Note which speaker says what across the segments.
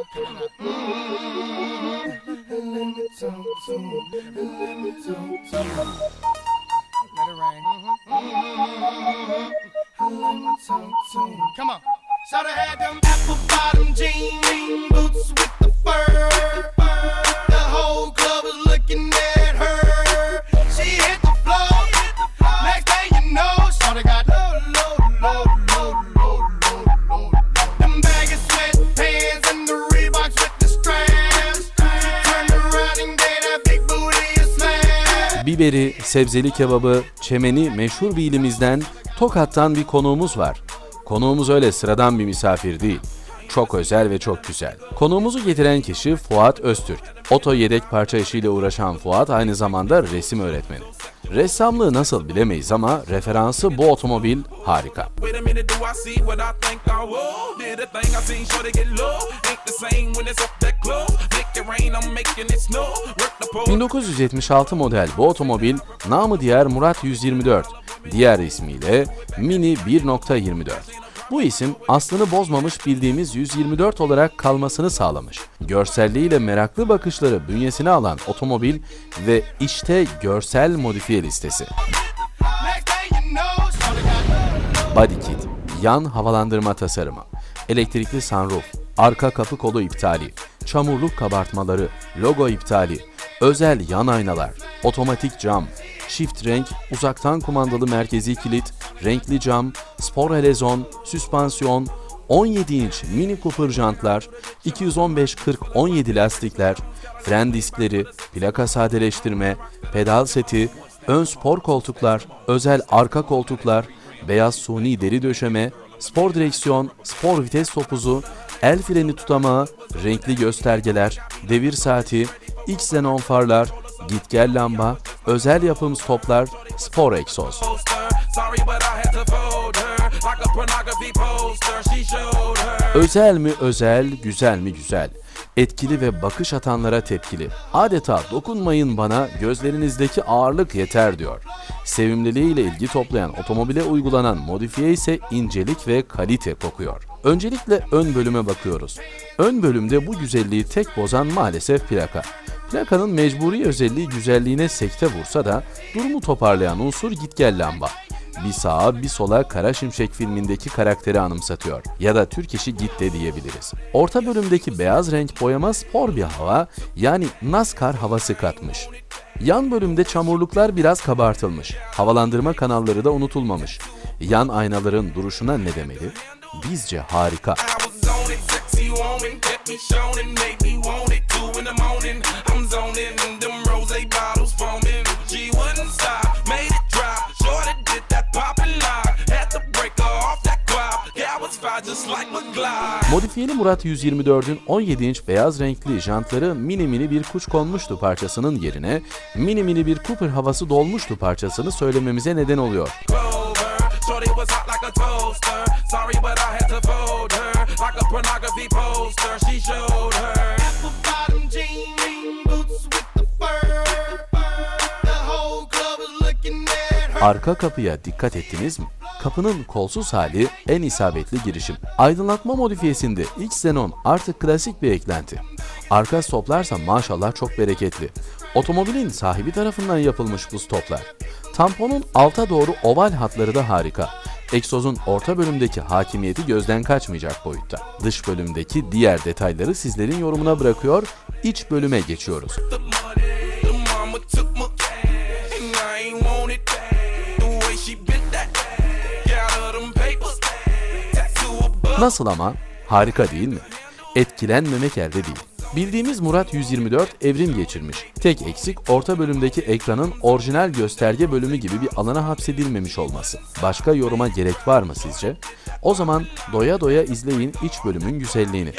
Speaker 1: And let me talk to him. Let me talk to him. Let it rain. Let me talk to him. Come on. So they had them apple bottom jeans.
Speaker 2: Biberi, sebzeli kebabı, çemeni meşhur bir ilimizden Tokat'tan bir konuğumuz var. Konuğumuz öyle sıradan bir misafir değil. Çok özel ve çok güzel. Konuğumuzu getiren kişi Fuat Öztürk. Oto yedek parça işiyle uğraşan Fuat aynı zamanda resim öğretmeni. Ressamlığı nasıl bilemeyiz ama referansı bu otomobil harika.
Speaker 3: Wait a minute, do I see what I think I will? Did a thing I seen sure to get low. Ain't the same when it's up that close. Make it rain, I'm making it snow. Work the pole.
Speaker 2: 1976 model bu otomobil namı diğer Murat 124, diğer ismiyle Mini 1.24. Bu isim aslını bozmamış bildiğimiz 124 olarak kalmasını sağlamış. Görselliğiyle meraklı bakışları bünyesine alan otomobil ve işte görsel modifiye listesi. Body kit, yan havalandırma tasarımı, elektrikli sunroof, arka kapı kolu iptali, çamurluk kabartmaları, logo iptali, özel yan aynalar, otomatik cam, çift renk, uzaktan kumandalı merkezi kilit, renkli cam, spor helezon, süspansiyon, 17 inç Mini Cooper jantlar, 215-40-17 lastikler, fren diskleri, plaka sadeleştirme, pedal seti, ön spor koltuklar, özel arka koltuklar, beyaz suni deri döşeme, spor direksiyon, spor vites topuzu, el freni tutamağı, renkli göstergeler, devir saati, X xenon farlar, git gel lamba, özel yapım stoplar, spor egzoz. Özel mi özel, güzel mi güzel. Etkili ve bakış atanlara tepkili. Adeta dokunmayın bana, gözlerinizdeki ağırlık yeter diyor. Sevimliliğiyle ilgi toplayan otomobile uygulanan modifiye ise incelik ve kalite kokuyor. Öncelikle ön bölüme bakıyoruz. Ön bölümde bu güzelliği tek bozan maalesef plaka. Plakanın mecburi özelliği güzelliğine sekte vursa da durumu toparlayan unsur gitgel lamba bir sağa bir sola Kara Şimşek filmindeki karakteri anımsatıyor. Ya da Türk işi git de diyebiliriz. Orta bölümdeki beyaz renk boyama spor bir hava yani NASCAR havası katmış. Yan bölümde çamurluklar biraz kabartılmış. Havalandırma kanalları da unutulmamış. Yan aynaların duruşuna ne demeli? Bizce harika.
Speaker 3: Me shown and made me want it. Two in the morning, I'm zoning, them rose bottles foaming.
Speaker 2: Modifiyeli Murat 124'ün 17 inç beyaz renkli jantları mini mini bir kuş konmuştu parçasının yerine mini mini bir Cooper havası dolmuştu parçasını söylememize neden oluyor.
Speaker 3: Pornography poster. She showed her.
Speaker 1: Apple bottom jean boots with
Speaker 2: Arka kapıya dikkat ettiniz mi? Kapının kolsuz hali en isabetli girişim. Aydınlatma modifiyesinde X Xenon artık klasik bir eklenti. Arka stoplarsa maşallah çok bereketli. Otomobilin sahibi tarafından yapılmış bu stoplar. Tamponun alta doğru oval hatları da harika. Egzozun orta bölümdeki hakimiyeti gözden kaçmayacak boyutta. Dış bölümdeki diğer detayları sizlerin yorumuna bırakıyor, iç bölüme geçiyoruz. Nasıl ama? Harika değil mi? Etkilenmemek elde değil. Bildiğimiz Murat 124 evrim geçirmiş. Tek eksik orta bölümdeki ekranın orijinal gösterge bölümü gibi bir alana hapsedilmemiş olması. Başka yoruma gerek var mı sizce? O zaman doya doya izleyin iç bölümün güzelliğini.
Speaker 3: I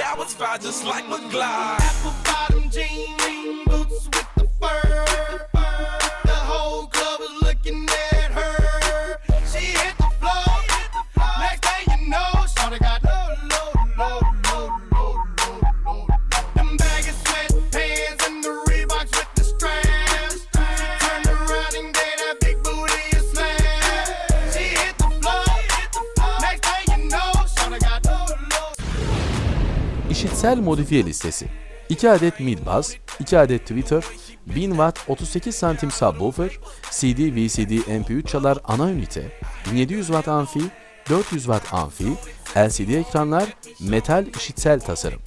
Speaker 2: İşitsel modifiye listesi 2 adet mid-bass, 2 adet tweeter, 1000 watt 38 santim subwoofer, CD, VCD, MP3 çalar ana ünite, 1700 watt amfi, 400 watt amfi, LCD ekranlar, metal işitsel tasarım.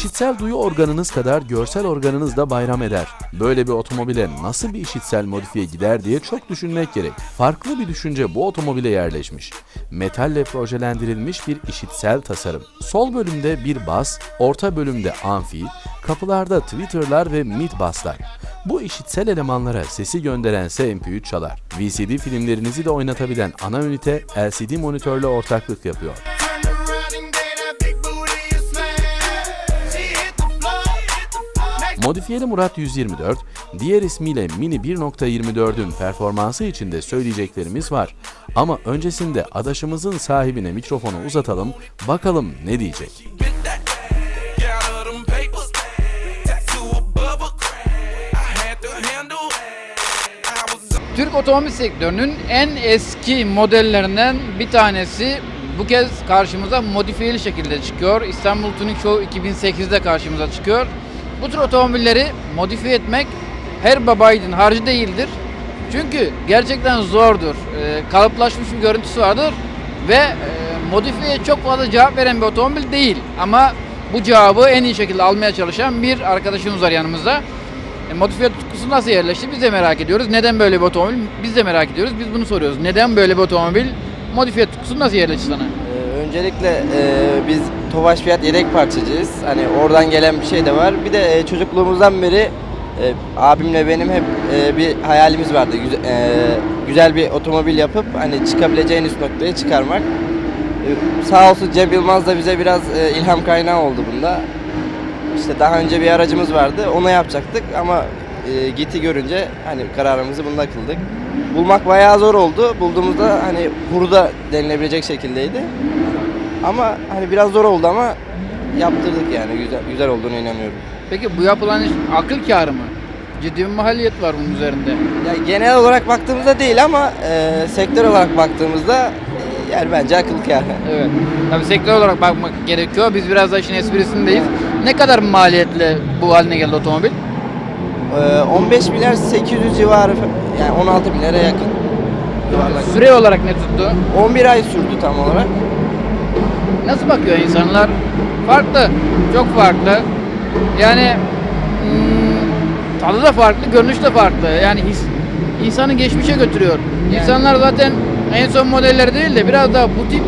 Speaker 2: İşitsel duyu organınız kadar görsel organınız da bayram eder. Böyle bir otomobile nasıl bir işitsel modifiye gider diye çok düşünmek gerek. Farklı bir düşünce bu otomobile yerleşmiş. Metalle projelendirilmiş bir işitsel tasarım. Sol bölümde bir bas, orta bölümde amfi, kapılarda tweeterlar ve mid basslar. Bu işitsel elemanlara sesi gönderense MP3 çalar. VCD filmlerinizi de oynatabilen ana ünite LCD monitörle ortaklık yapıyor. Modifiyeli Murat 124, diğer ismiyle Mini 1.24'ün performansı için de söyleyeceklerimiz var. Ama öncesinde adaşımızın sahibine mikrofonu uzatalım, bakalım ne diyecek.
Speaker 4: Türk otomobil sektörünün en eski modellerinden bir tanesi bu kez karşımıza modifiyeli şekilde çıkıyor. İstanbul Tuning Show 2008'de karşımıza çıkıyor. Bu tür otomobilleri modifiye etmek her babayiğidin harcı değildir. Çünkü gerçekten zordur. Ee, kalıplaşmış bir görüntüsü vardır ve e, modifiye çok fazla cevap veren bir otomobil değil. Ama bu cevabı en iyi şekilde almaya çalışan bir arkadaşımız var yanımızda. E, modifiye tutkusu nasıl yerleşti biz de merak ediyoruz. Neden böyle bir otomobil biz de merak ediyoruz. Biz bunu soruyoruz. Neden böyle bir otomobil modifiye tutkusu nasıl yerleşti sana?
Speaker 5: Ee, Öncelikle e, biz Tofaş Fiyat yedek parçacıyız. Hani oradan gelen bir şey de var. Bir de e, çocukluğumuzdan beri e, abimle benim hep e, bir hayalimiz vardı. Güzel, bir otomobil yapıp hani çıkabileceğin üst noktaya çıkarmak. Sağ olsun Cem Yılmaz da bize biraz ilham kaynağı oldu bunda. İşte daha önce bir aracımız vardı. Ona yapacaktık ama Git'i görünce hani kararımızı bunda kıldık. Bulmak bayağı zor oldu. Bulduğumuzda hani hurda denilebilecek şekildeydi. Ama hani biraz zor oldu ama yaptırdık yani güzel güzel olduğunu inanıyorum.
Speaker 4: Peki bu yapılan iş akıl kârı mı? Ciddi bir maliyet var bunun üzerinde.
Speaker 5: Ya genel olarak baktığımızda değil ama e, sektör olarak baktığımızda e, yani bence akıl kârı.
Speaker 4: Evet. Tabii sektör olarak bakmak gerekiyor. Biz biraz da işin esprisindeyiz. Ne kadar maliyetle bu haline geldi otomobil?
Speaker 5: E, 15 milyar 800 civarı yani 16 milyara yakın. Yuvarlak.
Speaker 4: Süre olarak ne tuttu?
Speaker 5: 11 ay sürdü tam olarak.
Speaker 4: Nasıl bakıyor insanlar? Farklı. Çok farklı. Yani hmm, tadı da farklı, görünüş de farklı. Yani his, insanı geçmişe götürüyor. İnsanlar zaten en son modelleri değil de biraz daha bu tip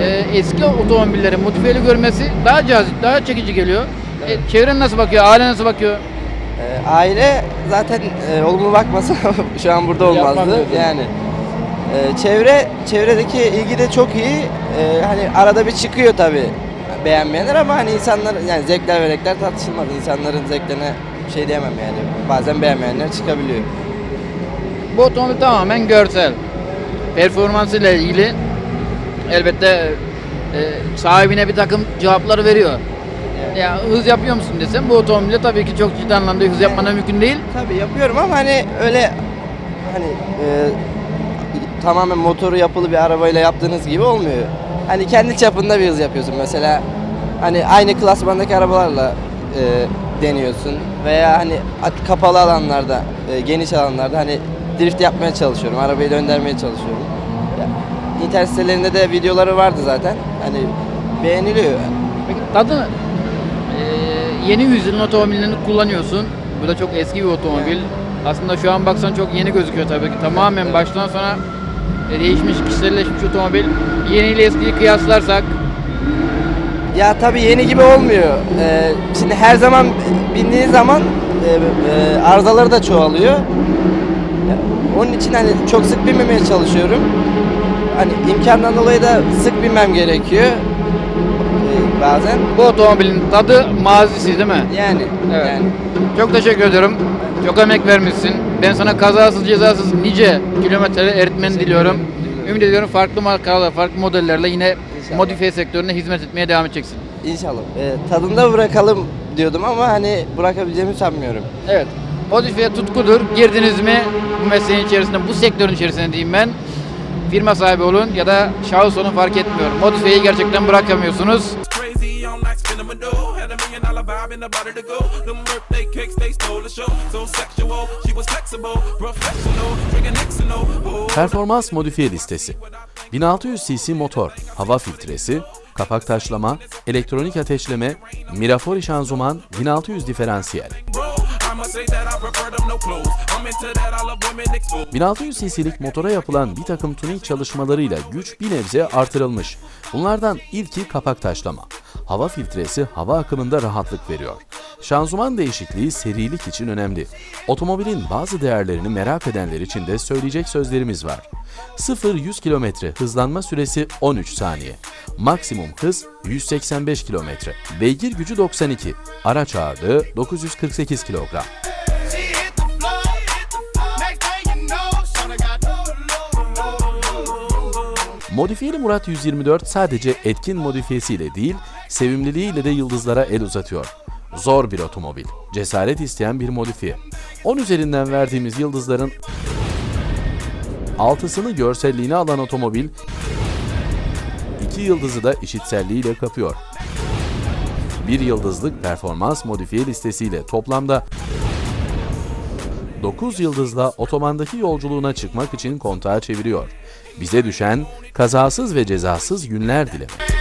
Speaker 4: e, eski otomobilleri modifiyeli görmesi daha cazip, daha çekici geliyor. E, çevren nasıl bakıyor, aile nasıl bakıyor?
Speaker 5: E, aile zaten e, olumlu bakmasa şu an burada olmazdı. Yani e, çevre çevredeki ilgi de çok iyi. E, hani arada bir çıkıyor tabi beğenmeyenler ama hani insanlar yani zevkler ve renkler tartışılmaz. İnsanların zevklerine şey diyemem yani. Bazen beğenmeyenler çıkabiliyor.
Speaker 4: Bu otomobil tamamen görsel. Performansıyla ilgili elbette e, sahibine bir takım cevaplar veriyor. Ya hız yapıyor musun desem bu otomobilde tabii ki çok ciddi anlamda hız yapmana mümkün değil.
Speaker 5: Tabii yapıyorum ama hani öyle hani e, tamamen motoru yapılı bir arabayla yaptığınız gibi olmuyor. Hani kendi çapında bir hız yapıyorsun mesela. Hani aynı klasmandaki arabalarla e, deniyorsun veya hani kapalı alanlarda, e, geniş alanlarda hani drift yapmaya çalışıyorum. Arabayı döndürmeye çalışıyorum. Ya, internet sitelerinde de videoları vardı zaten. Hani beğeniliyor.
Speaker 4: Peki tadı e, yeni yüzyılın otomobillerini kullanıyorsun. Bu da çok eski bir otomobil. Aslında şu an baksan çok yeni gözüküyor tabii ki. Tamamen baştan sona değişmiş, kişiselleşmiş otomobil. Yeni ile eskiyi kıyaslarsak
Speaker 5: Ya tabii yeni gibi olmuyor. Ee, şimdi her zaman bindiğin zaman e, e, arızaları da çoğalıyor. Ya, onun için hani çok sık binmemeye çalışıyorum. Hani imkandan dolayı da sık binmem gerekiyor. Ee, bazen.
Speaker 4: bu otomobilin tadı mazisi değil mi?
Speaker 5: Yani.
Speaker 4: Evet.
Speaker 5: yani.
Speaker 4: Çok teşekkür ediyorum. Çok emek vermişsin. Ben sana kazasız cezasız nice kilometre eritmeni diliyorum. Ümit ediyorum farklı markalarla, farklı modellerle yine
Speaker 5: İnşallah.
Speaker 4: modifiye sektörüne hizmet etmeye devam edeceksin.
Speaker 5: İnşallah. Ee, tadında bırakalım diyordum ama hani bırakabileceğimi sanmıyorum.
Speaker 4: Evet. Modifiye tutkudur. Girdiniz mi bu mesleğin içerisinde, bu sektörün içerisinde diyeyim ben. firma sahibi olun ya da şahıs olun fark etmiyor. Modifiyeyi gerçekten bırakamıyorsunuz.
Speaker 3: Crazy, I'm like spinning my dough. Had a million dollar vibe in the body to go. Them birthday cakes, they stole the show. So sexual, she was flexible, professional, drinking Xano. Oh.
Speaker 2: Performans modifiye listesi. 1600 cc motor, hava filtresi, kapak taşlama, elektronik ateşleme, Mirafori şanzıman, 1600 diferansiyel.
Speaker 3: Bro, I must say that I prefer them no clothes. I'm into that, I love women exposed.
Speaker 2: 1600 cc'lik motora yapılan bir takım tuning çalışmalarıyla güç bir nebze artırılmış. Bunlardan ilki kapak taşlama. Hava filtresi hava akımında rahatlık veriyor. Şanzıman değişikliği serilik için önemli. Otomobilin bazı değerlerini merak edenler için de söyleyecek sözlerimiz var. 0-100 km hızlanma süresi 13 saniye. Maksimum hız 185 km. Beygir gücü 92. Araç ağırlığı 948 kilogram. Modifiyeli Murat 124 sadece etkin modifiyesiyle değil, sevimliliğiyle de yıldızlara el uzatıyor. Zor bir otomobil, cesaret isteyen bir modifiye. 10 üzerinden verdiğimiz yıldızların 6'sını görselliğine alan otomobil, 2 yıldızı da işitselliğiyle kapıyor. Bir yıldızlık performans modifiye listesiyle toplamda 9 yıldızla otomandaki yolculuğuna çıkmak için kontağı çeviriyor. Bize düşen kazasız ve cezasız günler dilemek.